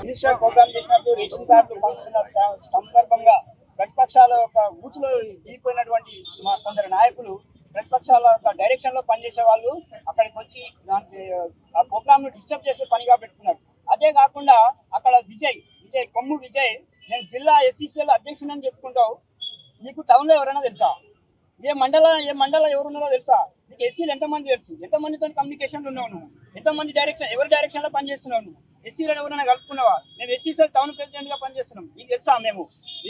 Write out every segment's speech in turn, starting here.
Minister programme చేసినట్టు ration కార్డులు పంచుతున్న సందర్భంగా ప్రతిపక్షాల యొక్క ఊచులో దిగిపోయినటువంటి మా కొందరు నాయకులు ప్రతిపక్షాల యొక్క డైరెక్షన్లో పనిచేసే వాళ్ళు అక్కడికి వచ్చి దానికి ఆ ప్రోగ్రామ్ను డిస్టర్బ్ చేసే పనిగా పెట్టుకున్నారు. అదే కాకుండా అక్కడ విజయ్ విజయ్ కొమ్ము విజయ్ నేను జిల్లా ఎస్సీసీఎల్ అధ్యక్షుడు అని చెప్పుకుంటావు. నీకు టౌన్లో ఎవరైనా తెలుసా? ఏ మండల ఏ మండలం ఎవరు ఉన్నారో తెలుసా? నీకు ఎస్సీలు ఎంతమంది తెలుసు? ఎంతమందితో కమ్యూనికేషన్లు ఉన్నావు నువ్వు? ఎంతమంది డైరెక్షన్ ఎవరి డైరెక్షన్లో పనిచేస్తున్నావు నువ్వు? ఎస్సీలను ఎవరైనా కలుపుకున్నావా? మేము ఎస్సీసీఎల్ టౌన్ ప్రెసిడెంట్గా పనిచేస్తున్నాం. నీకు తెలుసా మేము?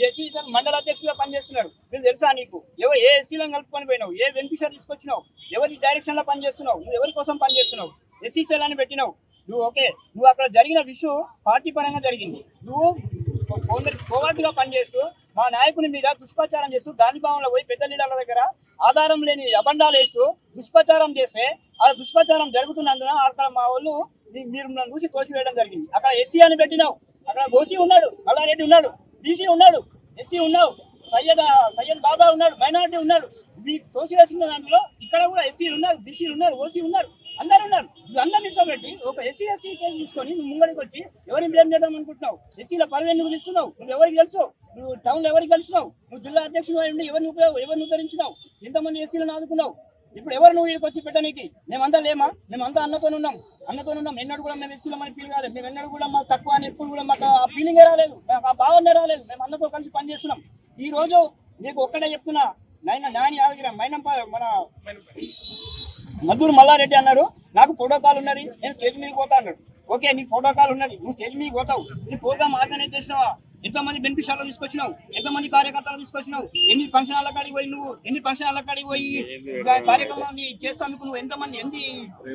ఎస్సీసీఎల్ మండల అధ్యక్షులుగా పనిచేస్తున్నారు. మీరు తెలుసా నీకు? ఎవరు ఏ ఎస్సీలను కలుపుకొని పోయినావు? ఏ బెనిఫిషియర్ తీసుకొచ్చినావు? ఎవరి డైరెక్షన్లో పనిచేస్తున్నావు? నువ్వు ఎవరి కోసం పనిచేస్తున్నావు? ఎస్సీసీఎల్ అని పెట్టినావు. నువ్వు ఓకే. నువ్వు అక్కడ జరిగిన విషయం పార్టీ పరంగా జరిగింది. నువ్వు కోవర్టుగా పనిచేస్తూ మా నాయకుని మీద దుష్ప్రచారం చేస్తూ గాంధీ భవన్లో పోయి పెద్ద లీలాల దగ్గర ఆధారం లేని అబండాలు వేస్తూ దుష్ప్రచారం చేస్తే ఆ దుష్ప్రచారం జరుగుతున్నందున అక్కడ మా వాళ్ళు మీరు నన్ను చూసి తోసివేయడం జరిగింది. అక్కడ ఎస్సీ అని పెట్టినావు. అక్కడ ఓసీ ఉన్నాడు మల్లారెడ్డి ఉన్నాడు బీసీ ఉన్నాడు ఎస్సీ ఉన్నావు సయ్యద్ సయ్యద్ బాబా ఉన్నాడు మైనార్టీ ఉన్నాడు. మీకు తోసివేసిన దాంట్లో ఇక్కడ కూడా ఎస్సీలు ఉన్నారు బీసీలు ఉన్నారు ఓసీ ఉన్నారు. అందరు ఉన్నారు. నువ్వు అందరు నిలిచోబెట్టి ఒక ఎస్సీ ఎస్సీ కేసు తీసుకొని నువ్వు ముంగడికి వచ్చి ఎవరిని బ్లేమ్ చేద్దాం అనుకుంటున్నావు? ఎస్సీల పదవి ఎందుకు ఇస్తున్నావు నువ్వు ఎవరికి తెలుసు? నువ్వు టౌన్లో ఎవరికి కలిసినావు? నువ్వు జిల్లా అధ్యక్షుడు అయి ఉండి ఎవరిని ఉపయోగ ఎవరిని ఉద్ధరించినావు? ఎంతమంది ఎస్సీలను ఆదుకున్నావు? ఇప్పుడు ఎవరు నువ్వు వీడికి వచ్చి పెట్టడానికి మేమంతా లేమా? మేమంతా అన్నతో ఉన్నాం. అన్నతో ఉన్నాం. ఎన్నడూ కూడా మేము ఎస్సీలమని ఫీల్ కాలేదు మేము ఎన్నడూ కూడా మాకు తక్కువ అని ఎప్పుడు కూడా మాకు ఆ ఫీలింగే రాలేదు. మాకు ఆ భావనే రాలేదు. మేము అన్నతో కలిసి పనిచేస్తున్నాం. ఈ రోజు నీకు ఒక్కడే చెప్తున్నా. నాయన నాని యాదగిరి మైనం మన మద్దూరు మల్లారెడ్డి అన్నారు నాకు ప్రోటోకాల్ ఉన్నది నేను స్టేజ్ మీద పోతా అన్నాడు. ఓకే నీ ప్రోటోకాల్ ఉన్నది నువ్వు స్టేజ్ మీద పోతావు. నీ ప్రోగ్రామ్ ఆర్గనైజ్ చేసినావా ఎంతమంది బెనిఫిషియర్లు తీసుకొచ్చినావు ఎంతమంది కార్యకర్తలు తీసుకొచ్చినావు ఎన్ని ఫంక్షన్ల కాడికి పోయి నువ్వు ఎన్ని ఫంక్షన్ల కాడికి పోయి కార్యక్రమాన్ని చేస్తాను నువ్వు ఎంతమంది ఎన్ని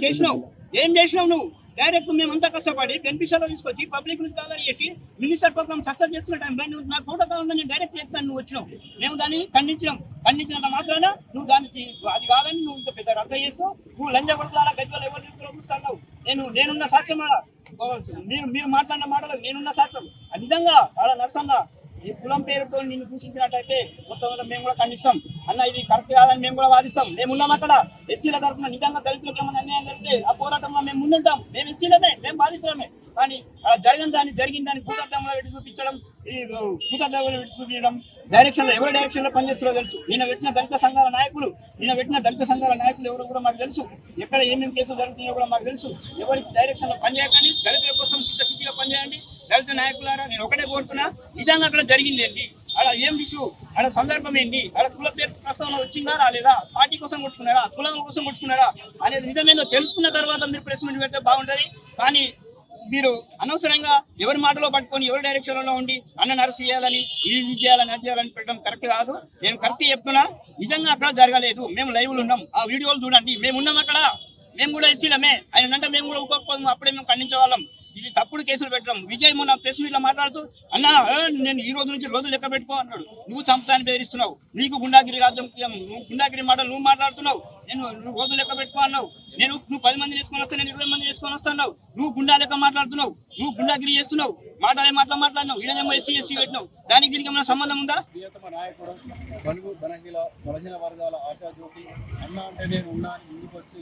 చేసినావు ఏం చేసినావు నువ్వు? డైరెక్ట్ మేమంతా కష్టపడి బెనిఫిషియర్లు తీసుకొచ్చి పబ్లిక్ నుంచి దాదాపు చేసి మినిస్టర్ ప్రోగ్రామ్ సక్సెస్ చేస్తున్న టైం నువ్వు నాకు ప్రోటోకాల్ ఉందని నేను డైరెక్ట్ చెప్తాను నువ్వు వచ్చినావు. మేము దాన్ని ఖండించినాం. ఖండించినంత మాత్రాన నువ్వు దానికి అది కాదని నువ్వు ఇంత పెద్ద రద్ద చేస్తూ నువ్వు లంజ కొడుకులా గజ్జలు ఎవరు చూస్తున్నావు నేను నేనున్న సాక్ష్యం మీరు మీరు మాట్లాడిన మాటలు నేనున్న సాక్ష్యం. నిజంగా ఆడ నరసన్న ఈ కులం పేరుతో నిన్ను దూషించినట్టయితే మొత్తం మేము కూడా ఖండిస్తాం. అన్న ఇది కరెక్ట్ కాదని మేము కూడా వాదిస్తాం. మేము ఉన్నాం అక్కడ. ఎస్సీల తరఫున నిజంగా దళితులకు ఏమైనా అన్యాయం జరిగితే ఆ పోరాటంలో మేము ముందుంటాం మేము ఎస్సీలమే మేము బాధితులమే. కానీ అలా జరిగిన దాన్ని జరిగిన దాన్ని భూతద్దంలో పెట్టి చూపించడం ఈ భూతద్దంలో పెట్టి చూపించడం డైరెక్షన్లో ఎవరి డైరెక్షన్లో పనిచేస్తారో తెలుసు. ఈయన పెట్టిన దళిత సంఘాల నాయకులు ఈయన పెట్టిన దళిత సంఘాల నాయకులు ఎవరు కూడా మాకు తెలుసు. ఎక్కడ ఏమేమి కేసులు జరుగుతున్నాయో కూడా మాకు తెలుసు. ఎవరికి డైరెక్షన్లో పనిచేయకండి దళితుల కోసం చిత్తశుద్ధిగా పనిచేయండి. దళిత నాయకులారా నేను ఒకటే కోరుతున్నా నిజంగా అక్కడ జరిగింది ఏంటి? అక్కడ ఏం ఇష్యూ అక్కడ సందర్భం ఏంటి? అక్కడ కుల ప్రస్తావన వచ్చిందా రాలేదా? పార్టీ కోసం కొట్టుకున్నారా? కులం కోసం కొట్టుకున్నారా? అనేది నిజమేనో తెలుసుకున్న తర్వాత మీరు ప్రెస్ మీట్ పెడితే బాగుంటది. కానీ మీరు అనవసరంగా ఎవరి మాటలో పట్టుకొని ఎవరి డైరెక్షన్లో ఉండి అన్న నరసు చేయాలని ఇది చేయాలని అది చేయాలని పెట్టడం కరెక్ట్ కాదు. నేను కరెక్ట్ చెప్తున్నా నిజంగా అక్కడ జరగలేదు. మేము లైవ్ ఉన్నాం. ఆ వీడియోలు చూడండి. మేము ఉన్నాం అక్కడ. మేము కూడా ఎస్సీలమే. ఆయన అంటే మేము కూడా ఒక్కొక్క అప్పుడే మేము ఖండించే వాళ్ళం. ఇది తప్పుడు కేసులు పెట్టడం. విజయ్ మొన్న ప్రెస్ మీట్లో మాట్లాడుతూ అన్నా నేను ఈ రోజు నుంచి రోజు లెక్క పెట్టుకో అన్నాడు. నువ్వు చంపుతాని బెదిరిస్తున్నావు. నీకు గుండాగిరి రాజ్యం నువ్వు గుండాగిరి మాటలు నువ్వు మాట్లాడుతున్నావు. నేను నువ్వు రోజు లెక్క పెట్టుకో అన్నావు. నేను నువ్వు పది మంది తీసుకొని వస్తా నేను ఇరవై మంది తీసుకొని వస్తున్నావు నువ్వు గుండా లెక్క మాట్లాడుతున్నావు. నువ్వు గుండాగిరి చేస్తున్నావు. మాట్లాడే మాటలు మాట్లాడినావు. ఈయనేమో ఎస్సీ ఎస్సీ పెట్టినావు. దానికి దీనికి ఏమైనా సంబంధం ఉందా? నాయకుడు బలుగు బలహీన బలహీన వర్గాల ఆశాజ్యోతి అన్న అంటే నేను ఉన్నా ముందుకు వచ్చి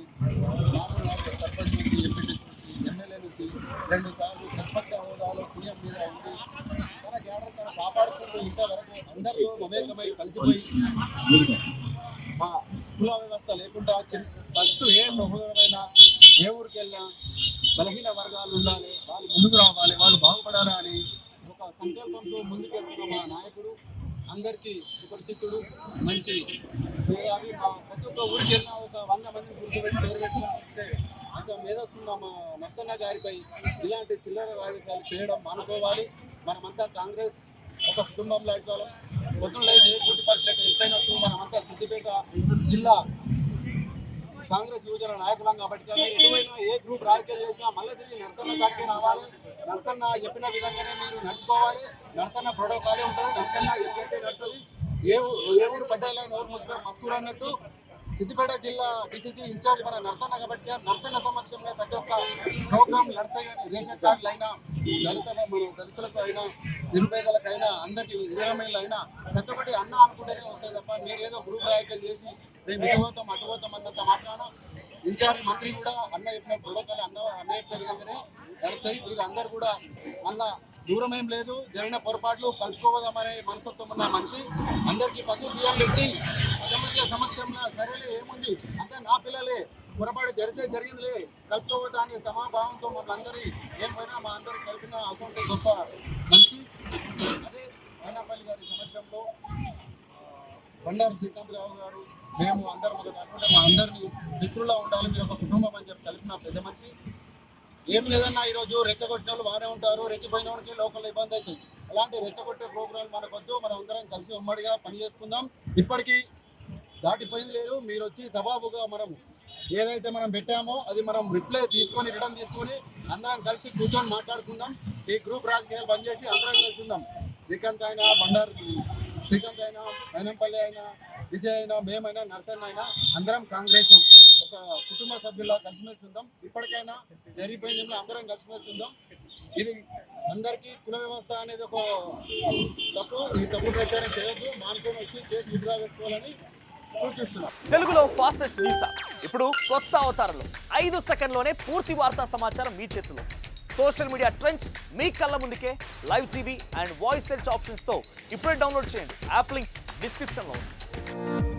సర్పంచ్ ఎంపీ ఎమ్మెల్యే నుంచి రెండు సార్లు ప్రతిపక్ష హోదాలో సీఎం మీద ఉండి తన క్యాడర్ తన కాపాడుకుంటూ ఇంతవరకు అందరితో మమేకమై కలిసిపోయి మా కుల వ్యవస్థ లేకుండా ఫస్ట్ ఏ ప్రభుత్వమైన ఏ ఊరికి వెళ్ళినా బలహీన వర్గాలు ఉండాలి వాళ్ళు ముందుకు రావాలి వాళ్ళు బాగుపడాలి అని ఒక సంకల్పంతో ముందుకెళ్తున్న మా నాయకుడు అందరికీ సుపరిచితుడు మంచి మేధావి మా ప్రతి ఒక్క ఊరికి వెళ్ళినా ఒక వంద మందిని గుర్తుపెట్టి పేరు పెట్టుకుంటే అంత మా నర్సన్న గారిపై ఇలాంటి చిల్లర రాజకీయాలు చేయడం మానుకోవాలి. మనమంతా కాంగ్రెస్ ఒక కుటుంబం లాంటి వాళ్ళం. పొద్దున్న లేచి ఏ గుర్తు మనమంతా సిద్దిపేట జిల్లా కాంగ్రెస్ యువజన నాయకులం కాబట్టి ఎటువైనా ఏ గ్రూప్ రాజకీయాలు చేసినా మళ్ళీ తిరిగి నర్సన్న సాటికి రావాలి. నరసన్న చెప్పిన విధంగానే మీరు నడుచుకోవాలి. నరసన్న ప్రోటోకాలే ఉంటుంది నర్సన్న ఎప్పుడైతే నడుస్తుంది ఏ ఏ ఊరు పడ్డాయినా ఎవరు మస్కూరు అన్నట్టు సిద్దిపేట జిల్లా డిసిసి ఇన్ఛార్జ్ మన నర్సన్న కాబట్టి నర్సన్న సమక్షంలో ప్రతి ఒక్క ప్రోగ్రామ్ నడుస్తాయి కానీ రేషన్ కార్డులు అయినా దళిత మన దళితులకు అయినా నిరుపేదలకు అయినా అందరికీ ఎదురమైలు అయినా ప్రతి ఒక్కటి అన్న అనుకుంటేనే వస్తాయి తప్ప మీరు ఏదో గ్రూప్ రాజకీయాలు చేసి మేము ఇటు పోతాం అటు పోతాం అన్నంత మాత్రాన ఇన్ఛార్జ్ మంత్రి కూడా అన్న చెప్పిన ప్రోటోకాల్ అన్న అన్న చెప్పిన విధంగానే నడుస్తాయి. మీరు అందరు కూడా మళ్ళా దూరం ఏం లేదు. జరిగిన పొరపాట్లు కలుపుకోవదామనే మనస్తత్వం ఉన్న మనిషి. అందరికీ పసి బియ్యం పెట్టి సమస్య సమక్షంలో సరేలే ఏముంది? అంతా నా పిల్లలే పొరపాటు జరిగితే జరిగిందిలే. కలుపుకోవటానికి సమాభావంతో మనందరి అందరి ఏం పోయినా మా అందరూ కలిపిన అసలు గొప్ప మనిషి. అదే అయినపల్లి గారి సమక్షంలో బండారు శ్రీకాంతరావు గారు మేము అందరం ఒక దాంట్లో మా అందరినీ మిత్రుల్లో ఉండాలి. మీరు ఒక కుటుంబం అని చెప్పి కలిపిన పెద్ద మనిషి. ఏం లేదన్నా ఈరోజు రెచ్చగొట్టిన వాళ్ళు బాగానే ఉంటారు రెచ్చిపోయిన వాళ్ళకి లోకల్ ఇబ్బంది అవుతుంది. అలాంటి రెచ్చగొట్టే ప్రోగ్రాం మనకొద్దు మనం అందరం కలిసి ఉమ్మడిగా పని చేసుకుందాం. ఇప్పటికీ దాటిపోయింది లేదు మీరు వచ్చి సబాబుగా మనం ఏదైతే మనం పెట్టామో అది మనం రిప్లై తీసుకొని రిటర్న్ తీసుకొని అందరం కలిసి కూర్చొని మాట్లాడుకుందాం. ఈ గ్రూప్ రాజకీయాలు బంద్ చేసి అందరం కలిసి ఉందాం శ్రీకాంత్ అయినా బండారు శ్రీకాంత్ అయినా మైనంపల్లి అయినా విజయ్ అయినా మేమైనా నర్సన్ అయినా అందరం కాంగ్రెస్ ఒక కుటుంబ సభ్యులా కలిసిమెలిసి ఉందాం. ఇప్పటికైనా జరిగిపోయింది అందరం కలిసిమెలిసి ఉందాం ఇది అందరికీ కుల వ్యవస్థ అనేది ఒక తప్పు. ఈ తప్పు ప్రచారం చేయొద్దు. మానుకొని వచ్చి చేసి విడ్రా పెట్టుకోవాలని సూచిస్తున్నాం. తెలుగులో ఫాస్టెస్ట్ న్యూస్? ఇప్పుడు కొత్త అవతారంలో. ఐదు సెకండ్లోనే పూర్తి వార్తా సమాచారం మీ చేతిలో. సోషల్ మీడియా ట్రెండ్స్ మీ కళ్ళ ముందుకే. Live TV and voice search ఆప్షన్స్తో ఇప్పుడే డౌన్లోడ్ చేయండి. యాప్ లింక్ డిస్క్రిప్షన్లో ఉంది.